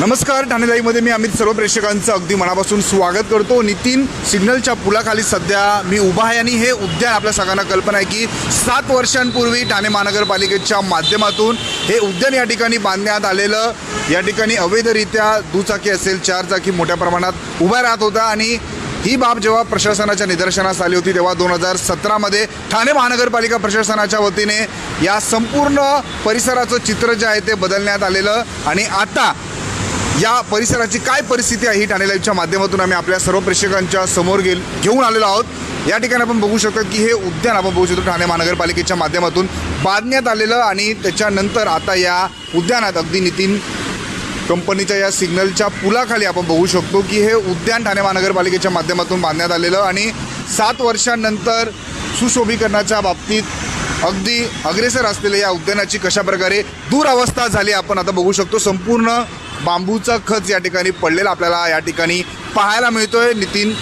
नमस्कार ठाणे लाईव्हमध्ये मी अमित सर्व प्रेक्षकांचं अगदी मनापासून स्वागत करतो. नितीन सिग्नलच्या पुलाखाली सध्या मी उभा आहे आणि हे उद्यान आपल्या सगळ्यांना कल्पना आहे की सात वर्षांपूर्वी ठाणे महानगरपालिकेच्या माध्यमातून हे उद्यान या ठिकाणी बांधण्यात आलेलं या ठिकाणी अवैधरित्या दुचाकी असेल चार चाकी मोठ्या प्रमाणात उभ्या राहत होता आणि ही बाब जेव्हा प्रशासनाच्या निदर्शनास आली होती तेव्हा दोन हजार सतरामध्ये ठाणे महानगरपालिका प्रशासनाच्या वतीने या संपूर्ण परिसराचं चित्र जे आहे ते बदलण्यात आलेलं आणि आता या परिसराची काय परिस्थिती आहे ही ठाणे लाईव्हच्या माध्यमातून आम्ही आपल्या सर्व प्रेक्षकांच्या समोर गेल घेऊन आलेलो आहोत. या ठिकाणी आपण बघू शकतो की हे उद्यान आपण बघू शकतो ठाणे महानगरपालिकेच्या माध्यमातून बांधण्यात आलेलं आणि त्याच्यानंतर आता या उद्यानात अगदी नितीन कंपनीच्या या सिग्नलच्या पुलाखाली आपण बघू शकतो की हे उद्यान ठाणे महानगरपालिकेच्या माध्यमातून बांधण्यात आलेलं आणि सात वर्षांनंतर सुशोभीकरणाच्या बाबतीत अगदी अग्रेसर असलेल्या या उद्यानाची कशा प्रकारे दुरावस्था झाली आपण आता बघू शकतो. संपूर्ण बांबूचा खच या ठिकाणी पडलेला आपल्याला या ठिकाणी पाहायला मिळतोय. नितीन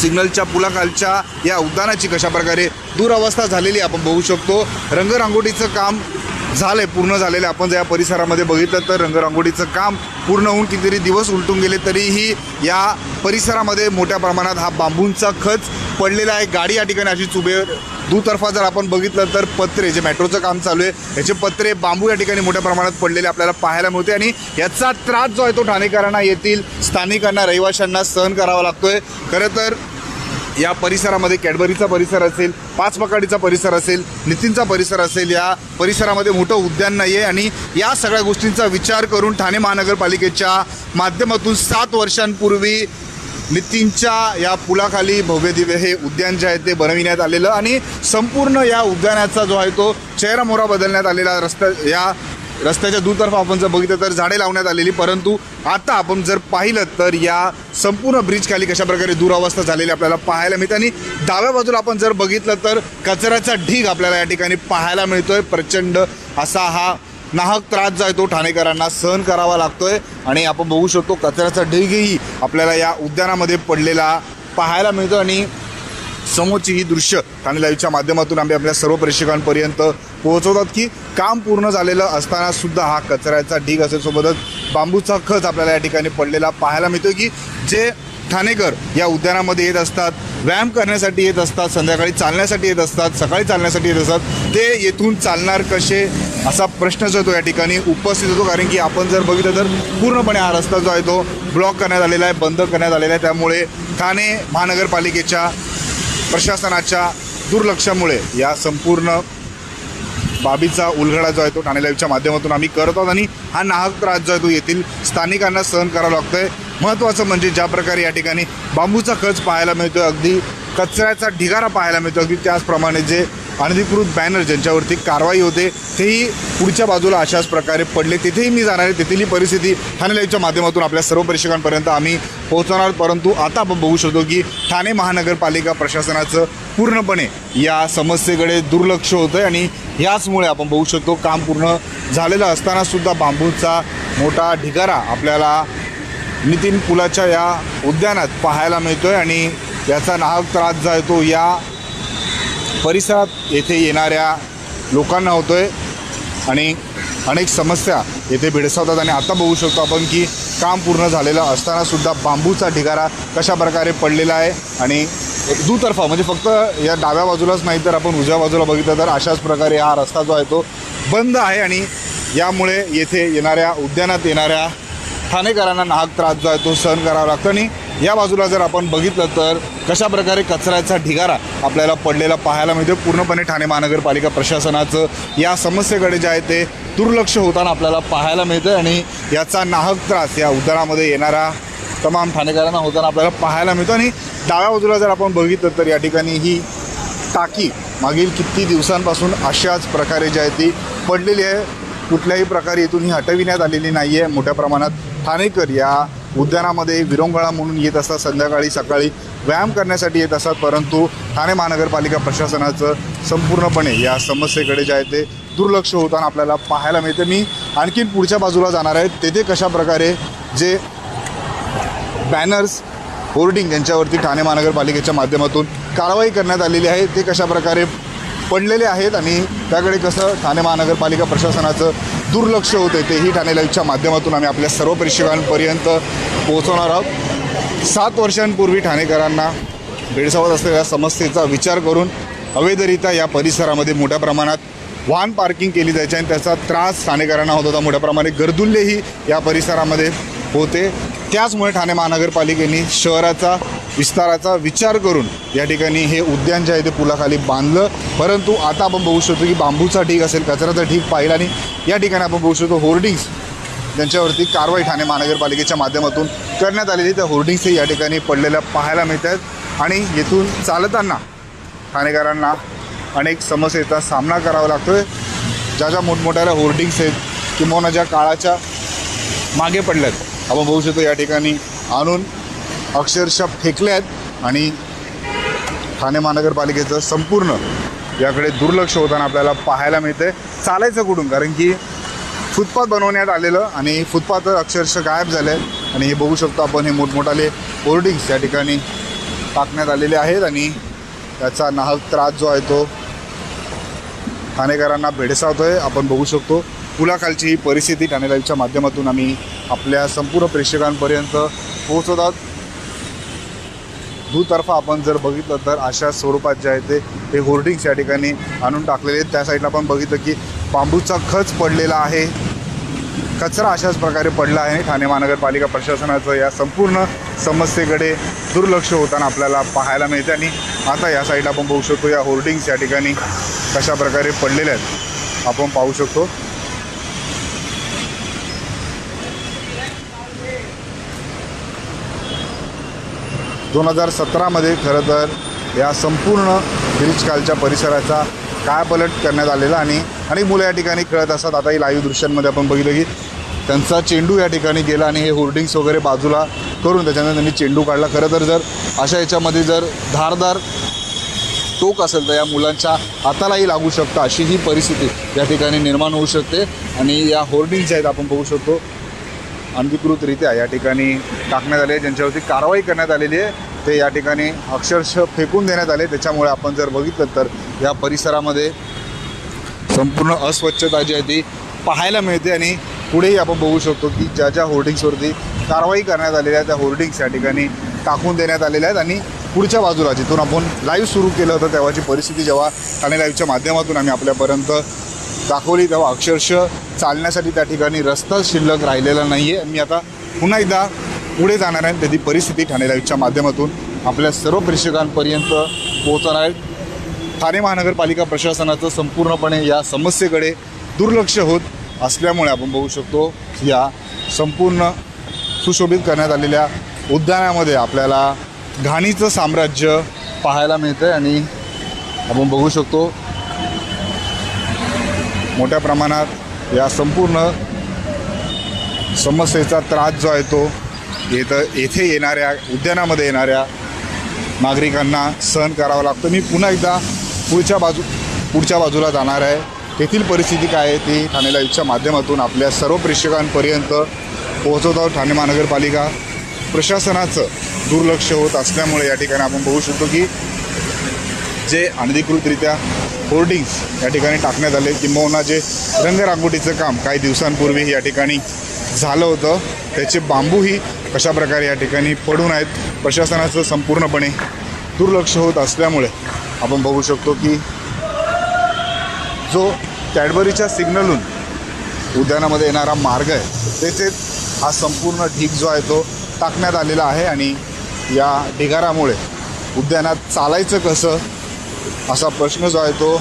सिग्नलच्या पुलाखालच्या या उद्यानाची कशा प्रकारे दुरावस्था झालेली आपण बघू शकतो. रंगरांगोळीचं काम झालं आहे पूर्ण झालेलं आहे. आपण जर या परिसरामध्ये बघितलं तर रंगरांगोळीचं काम पूर्ण होऊन कितीतरी दिवस उलटून गेले तरीही या परिसरामध्ये मोठ्या प्रमाणात हा बांबूंचा खच पडलेला आहे. गाडी या ठिकाणी अशीच उभे दुतर्फा जर आपण बघितलं तर पत्रे जे मेट्रोचं काम चालू आहे याचे पत्रे बांबू या ठिकाणी मोठ्या प्रमाणात पडलेले आपल्याला पाहायला मिळते आणि याचा त्रास जो आहे तो ठाणेकरांना येथील स्थानिकांना रहिवाशांना सहन करावा लागतोय. खरं तर या परिसरामध्ये कॅडबरीचा परिसर असेल पाच पकाडीचा परिसर असेल नितीनचा परिसर असेल या परिसरामध्ये मोठं उद्यान नाही आहे आणि या सगळ्या गोष्टींचा विचार करून ठाणे महानगरपालिकेच्या माध्यमातून सात वर्षांपूर्वी नितीनच्या या पुलाखाली भव्य दिव्य हे उद्यान जे आहे ते बनविण्यात आलेलं आणि संपूर्ण या उद्यानाचा जो आहे तो चेहरामोहरा बदलण्यात आलेला रस्त्या या रस्त्याच्या दुतर्फा आपण जर बघितलं तर झाडे लावण्यात आलेली. परंतु आता आपण जर पाहिलं तर या संपूर्ण ब्रिज खाली कशा प्रकारे दुरावस्था झालेली आपल्याला पाहायला मिळते आणि डाव्या बाजूला आपण जर बघितलं तर कचऱ्याचा ढीग आपल्याला या ठिकाणी पाहायला मिळतोय. प्रचंड असा हा नाहक त्रास जो आहे तो ठाणेकरांना सहन करावा लागतोय. आणि आपण बघू शकतो कचऱ्याचा ढीगही आपल्याला या उद्यानामध्ये पडलेला पाहायला मिळतो आणि समोरची ही दृश्य ठाणे लाईव्हच्या माध्यमातून आम्ही आपल्या सर्व प्रेक्षकांपर्यंत पोहोचवतात की काम पूर्ण झालेलं असताना सुद्धा हा कचऱ्याचा ढीग असेल सोबतच बांबूचा खच आपल्याला या ठिकाणी पडलेला पाहायला मिळतो की जे ठाणेकर या उद्यानामध्ये येत असतात व्यायाम करण्यासाठी येत असतात संध्याकाळी चालण्यासाठी येत असतात सकाळी चालण्यासाठी येत असतात ते येथून चालणार कसे? असा प्रश्न जो तो या ठिकाणी उपस्थित होतो. कारण की आपण जर बघितलं तर पूर्णपणे हा रस्ता जो आहे तो ब्लॉक करण्यात आलेला आहे बंद करण्यात आलेला आहे. त्यामुळे ठाणे महानगरपालिकेच्या प्रशासनाच्या दुर्लक्षामुळे या संपूर्ण बाबीचा उलगडा जो आहे तो ठाणे लाईव्हच्या माध्यमातून आम्ही करत आहोत. आणि हा नाहक त्रास जो आहे तो येथील स्थानिकांना सहन करावा लागतोय. महत्त्वाचं म्हणजे ज्या प्रकारे या ठिकाणी बांबूचा खच पाहायला मिळतो अगदी कचऱ्याचा ढिगारा पाहायला मिळतो अगदी त्याचप्रमाणे जे अनधिकृत बॅनर ज्यांच्यावरती कारवाई होते तेही पुढच्या बाजूला अशाच प्रकारे पडले. तिथेही मी जाणार आहे. तेथील परिस्थिती ठाणे लाईव्हच्या माध्यमातून आपल्या सर्व प्रेक्षकांपर्यंत आम्ही पोहोचवणार. परंतु आता आपण बघू शकतो की ठाणे महानगरपालिका प्रशासनाचं पूर्णपणे या समस्येकडे दुर्लक्ष होतं आहे आणि याचमुळे आपण बघू शकतो काम पूर्ण झालेलं असताना सुद्धा बांबूचा मोठा ढिगारा आपल्याला नितीन पुलाच्या या उद्यानात पाहायला मिळतोय आणि याचा नाहक त्रास जो आहे तो या परिसरात येथे येणाऱ्या लोकांना होतोय. आणि अनेक समस्या येथे भेडसावतात आणि आता बघू शकतो आपण की काम पूर्ण झालेलं असताना सुद्धा बांबूचा ढिगारा कशा प्रकारे पडलेला आहे आणि दुतर्फा म्हणजे फक्त या डाव्या बाजूलाच नाही तर आपण उजव्या बाजूला बघितलं तर अशाच प्रकारे हा रस्ता जो आहे तो बंद आहे आणि यामुळे येथे येणाऱ्या उद्यानात येणाऱ्या ठाणेकरांना नाहक त्रास जो आहे तो सहन करावा लागतो. आणि या बाजूला जर आपण बघितलं तर कशा प्रकारे कचऱ्याचा ढिगारा आपल्याला पडलेला पाहायला मिळतो. पूर्णपणे ठाणे महानगरपालिका प्रशासनाचं या समस्येकडे जे आहे ते दुर्लक्ष होताना आपल्याला पाहायला मिळतं आणि याचा नाहक त्रास या उद्यानामध्ये येणारा तमाम ठाणेकरांना होताना आपल्याला पाहायला मिळतो. आणि डाव्या बाजूला जर आपण बघितलं तर या ठिकाणी ही टाकी मागील किती दिवसांपासून अशाच प्रकारे जी आहे ती पडलेली आहे. कुठल्याही प्रकारे इथून ही हटविण्यात आलेली नाही आहे मोठ्या प्रमाणात ठाणेकर या उद्यानामध्ये विरंगुळा म्हणून येत असतात. संध्याकाळी सकाळी व्यायाम करण्यासाठी येत असतात. परंतु ठाणे महानगरपालिका प्रशासनाचं संपूर्णपणे या समस्येकडे जे आहे ते दुर्लक्ष होताना आपल्याला पाहायला मिळते. मी आणखीन पुढच्या बाजूला जाणार आहे. तेथे कशा प्रकारे जे बॅनर्स होर्डिंग यांच्यावरती ठाणे महानगरपालिकेच्या माध्यमातून कारवाई करण्यात आलेली आहे ते कशा प्रकारे पडलेले आहेत आणि त्याकडे कसं ठाणे महानगरपालिका प्रशासनाचं दुर्लक्ष होतं तेही ठाणे लाईव्हच्या माध्यमातून आम्ही आपल्या सर्व प्रेक्षकांपर्यंत पोहोचवणार आहोत. सात वर्षांपूर्वी ठाणेकरांना भेडसावत असलेल्या समस्येचा विचार करून अवैधरित्या या परिसरामध्ये मोठ्या प्रमाणात वाहन पार्किंग केली जायची आणि त्याचा त्रास ठाणेकरांना होत होता. मोठ्या प्रमाणे गर्दुल्लेही या परिसरामध्ये होते. त्याचमुळे ठाणे महानगरपालिकेने शहराचा विस्ताराचा विचार करून या ठिकाणी हे उद्यान जे आहे ते पुलाखाली बांधलं. परंतु आता आपण बघू शकतो की बांबूचा ठीक असेल कचऱ्याचा ठीक पाहिला आणि या ठिकाणी आपण बघू शकतो होर्डिंग्स त्यांच्यावरती कारवाई ठाणे महानगरपालिकेच्या माध्यमातून करण्यात आलेली त्या होर्डिंग्सही या ठिकाणी पडलेल्या पाहायला मिळत आहेत आणि येथून चालताना ठाणेकरांना अनेक समस्येचा सामना करावा लागतोय. ज्या ज्या मोठमोठ्या होर्डिंग्स आहेत किंवा ज्या काळाच्या मागे पडल्यात आपण बघू शकतो या ठिकाणी आणून अक्षरशः फेकल्यात आणि ठाणे महानगरपालिकेचं संपूर्ण याकडे दुर्लक्ष होताना आपल्याला पाहायला मिळते चालायचं कुठून? कारण की फुटपाथ बनवण्यात आलेलं आणि फुटपाथ अक्षरशः गायब झाले आहेत आणि हे बघू शकतो आपण हे मोठमोठाले होर्डिंग्स या ठिकाणी टाकण्यात आलेले आहेत आणि त्याचा नाहक त्रास जो आहे तो ठाणेकरांना भेडसावतोय. आपण बघू शकतो पुलाखालची ही परिस्थिती ठाणे लाईव्हच्या माध्यमातून आम्ही आपल्या संपूर्ण प्रेक्षकांपर्यंत पोहोचवतात दुतर्फा आपण जर बघितलं तर अशा स्वरूपात जे आहे ते हे होर्डिंग्स या ठिकाणी आणून टाकलेले आहेत. त्या साईडला आपण बघितलं की बांबूचा खच पडलेला आहे. कचरा अशाच प्रकारे पडला आहे. ठाणे महानगरपालिका प्रशासनाचं या संपूर्ण समस्येकडे दुर्लक्ष होताना आपल्याला पाहायला मिळते आणि आता या साईडला आपण बघू शकतो या होर्डिंग्स या ठिकाणी कशा प्रकारे पडलेल्या आहेत. आपण पाहू शकतो. दोन हजार सतरामध्ये खरं तर या संपूर्ण ब्रिजखालच्या परिसराचा काय पलट करण्यात आलेला आणि अनेक मुलं या ठिकाणी खेळत असतात. आता ही लाईव्ह दृश्यांमध्ये आपण बघितलं की त्यांचा चेंडू या ठिकाणी गेला आणि हे होर्डिंग्स वगैरे बाजूला करून त्याच्यानंतर त्यांनी चेंडू काढला. खरं तर जर अशा याच्यामध्ये जर धारदार टोक असेल तर या मुलांच्या हातालाही लागू शकतं. अशी ही परिस्थिती या ठिकाणी निर्माण होऊ शकते आणि या होर्डिंग्स आहेत आपण बघू शकतो. अनधिकृतरित्या या ठिकाणी टाकण्यात आले ज्यांच्यावरती कारवाई करण्यात आलेली आहे. ते या ठिकाणी अक्षरशः फेकून देण्यात आले. त्याच्यामुळे आपण जर बघितलं तर या परिसरामध्ये संपूर्ण अस्वच्छता जी आहे ती पाहायला मिळते आणि पुढेही आपण बघू शकतो की ज्या ज्या होर्डिंग्सवरती कारवाई करण्यात आलेल्या आहेत त्या होर्डिंग्स या ठिकाणी टाकून देण्यात आलेल्या आहेत. आणि पुढच्या बाजूला जिथून आपण लाईव्ह सुरू केलं होतं तेव्हाची परिस्थिती जेव्हा ठाणे लाईव्हच्या माध्यमातून आम्ही आपल्यापर्यंत दाखवली तेव्हा अक्षरशः चालण्यासाठी त्या ठिकाणी रस्ता शिल्लक राहिलेला नाही आहे मी आता पुन्हा एकदा पुढे जाणार आहे त्याची परिस्थिती ठाणे लाईव्हच्या माध्यमातून आपल्या सर्व प्रेक्षकांपर्यंत पोहोचणार आहे. ठाणे महानगरपालिका प्रशासनाचं संपूर्णपणे या समस्येकडे दुर्लक्ष होत असल्यामुळे आपण बघू शकतो या संपूर्ण सुशोभित करण्यात आलेल्या उद्यानामध्ये आपल्याला घाणीचं साम्राज्य पाहायला मिळतं आणि आपण बघू शकतो मोठ्या प्रमाणात या संपूर्ण समस्येचा त्रास जो आहे तो येतं येथे येणाऱ्या उद्यानामध्ये येणाऱ्या नागरिकांना सहन करावा लागतो. मी पुन्हा एकदा पुढच्या बाजू पुढच्या बाजूला जाणार आहे. तेथील परिस्थिती काय आहे ती ठाणे लाईव्हच्या माध्यमातून आपल्या सर्व प्रेक्षकांपर्यंत पोहोचवत आहोत ठाणे महानगरपालिका. प्रशासनाचं दुर्लक्ष होत असल्यामुळे या ठिकाणी आपण बघू शकतो की जे अनधिकृतरित्या होर्डिंग्स या ठिकाणी टाकण्यात आले किंबहुना जे रंगरांगोटीचं काम काही दिवसांपूर्वी या ठिकाणी झालं होतं. त्याचे बांबूही कशा प्रकारे या ठिकाणी पडून आहेत प्रशासनाचं संपूर्णपणे दुर्लक्ष होत असल्यामुळे आपण बघू शकतो की जो कॅडबरीच्या सिग्नलहून उद्यानामध्ये येणारा मार्ग आहे तेथेच हा संपूर्ण ढीग जो आहे तो टाकण्यात आलेला आहे आणि या ढिगारामुळे उद्यानात चालायचं कसं असा प्रश्न जो आहे तो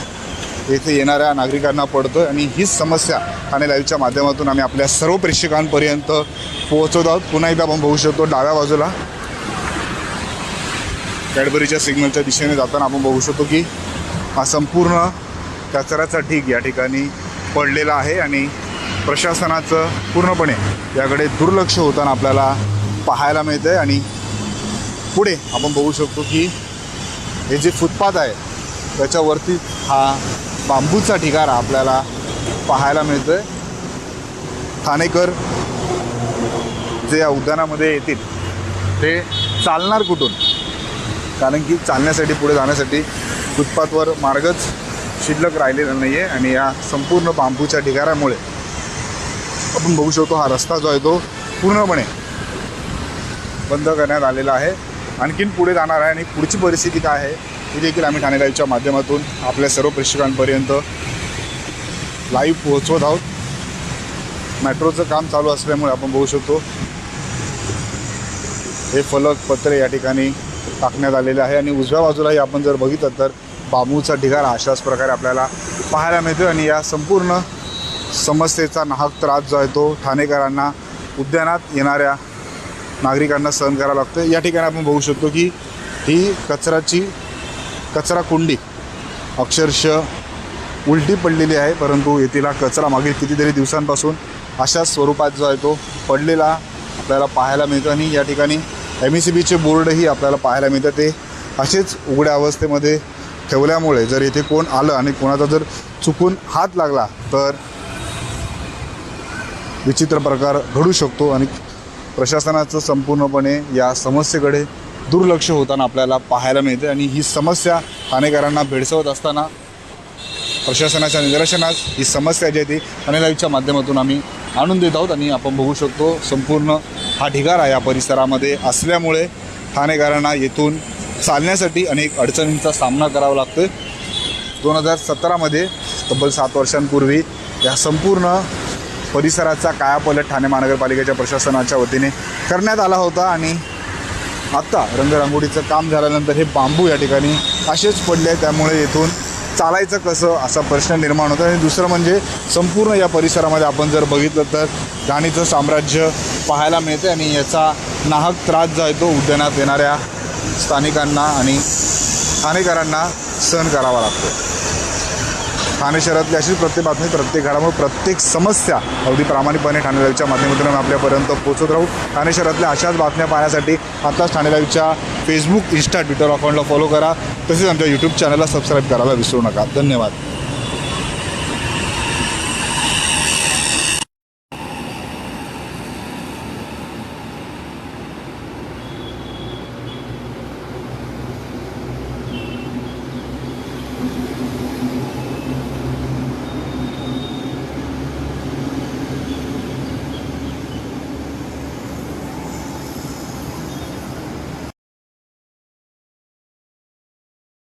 येथे येणाऱ्या नागरिकांना पडतो आहे आणि हीच समस्या ठाणे लाईव्हच्या माध्यमातून आम्ही आपल्या सर्व प्रेक्षकांपर्यंत पोहोचवत आहोत. पुन्हा एकदा आपण बघू शकतो डाव्या बाजूला. कॅडबरीच्या सिग्नलच्या दिशेने जाताना आपण बघू शकतो की हा संपूर्ण कचऱ्याचा ढीग या ठिकाणी पडलेला आहे आणि प्रशासनाचं पूर्णपणे याकडे दुर्लक्ष होताना आपल्याला पाहायला मिळतं आहे आणि पुढे आपण बघू शकतो की हे जे फुटपाथ आहे त्याच्यावरती हा बांबूचा ठिकाण आपल्याला पाहायला मिळतो आहे ठाणेकर जे या उद्यानामध्ये येतील ते चालणार कुठून? कारण की चालण्यासाठी पुढे जाण्यासाठी फुटपाथवर मार्गच शिल्लक राहिलेला नाही आहे आणि या संपूर्ण बांबूच्या ढिगाऱ्यामुळे आपण बघू शकतो हा रस्ता जो आहे तो पूर्णपणे बंद करण्यात आलेला आहे. आणखीन पुढे जाणार आहे आणि पुढची परिस्थिती काय आहे ही देखील आम्ही ठाणे लाईव्हच्या माध्यमातून आपल्या सर्व प्रेक्षकांपर्यंत लाईव्ह पोहोचवत आहोत. मेट्रोचं काम चालू असल्यामुळे आपण बघू शकतो. हे फलक पत्रे या ठिकाणी टाकण्यात आलेले आहे आणि उजव्या बाजूलाही आपण जर बघितलं तर बांबूचा ढिगारा अशाच प्रकारे आपल्याला पाहायला मिळतो आणि या संपूर्ण समस्येचा नाहक त्रास जो आहे तो ठाणेकरांना उद्यानात येणाऱ्या नागरिकांना सहन करावं लागतं या ठिकाणी आपण बघू शकतो की ही कचऱ्याची कचरा कुंडी अक्षरशः उलटी पडलेली आहे परंतु येथील हा कचरा मागील कितीतरी दिवसांपासून अशाच स्वरूपात जो आहे तो पडलेला आपल्याला पाहायला मिळतो आणि या ठिकाणी एम ई सी बीचे बोर्डही आपल्याला पाहायला मिळतं. ते असेच उघड्या अवस्थेमध्ये ठेवल्यामुळे जर येथे कोण आलं आणि कोणाचा जर चुकून हात लागला तर विचित्र प्रकार घडू शकतो आणि प्रशासनाचं संपूर्णपणे या समस्येकडे दुर्लक्ष होताना आपल्याला पाहायला मिळते आणि ही समस्या ठाणेकरांना भेडसवत असताना प्रशासनाच्या निदर्शनास ही समस्या जी आहे ती ठाणे लाईव्हच्या माध्यमातून आम्ही आणून देत आहोत आणि आपण बघू शकतो संपूर्ण हा ढिगारा या परिसरामध्ये असल्यामुळे ठाणेकरांना येथून चालण्यासाठी अनेक अडचणींचा सामना करावा लागतो दोन हजार सतरामध्ये तब्बल सात वर्षांपूर्वी या संपूर्ण परिसराचा कायापलट ठाणे महानगरपालिकेच्या प्रशासनाच्या वतीने करण्यात आला होता आणि आत्ता रंगरांगोळीचं काम झाल्यानंतर हे बांबू या ठिकाणी असेच पडले आहे त्यामुळे येथून चालायचं कसं असा प्रश्न निर्माण होतो. आणि दुसरं म्हणजे संपूर्ण या परिसरामध्ये आपण जर बघितलं तर गाणीचं साम्राज्य पाहायला मिळते आणि याचा नाहक त्रास जो आहे तो उद्यानात येणाऱ्या स्थानिकांना आणि ठाणेकरांना सहन करावा लागतो ठाणे शहरातली अशीच प्रत्येक बातमी प्रत्येक घडामोड प्रत्येक समस्या अगदी प्रामाणिकपणे ठाणे लाईव्हच्या माध्यमातून आपल्यापर्यंत पोहोचत राहू. ठाणे शहरातल्या अशाच बातम्या पाहण्यासाठी आताच ठाणे लाईव्हच्या फेसबुक इन्स्टा ट्विटर अकाउंटला फॉलो करा. तसेच आमच्या यूट्यूब चॅनलला सबस्क्राईब करायला विसरू नका. धन्यवाद.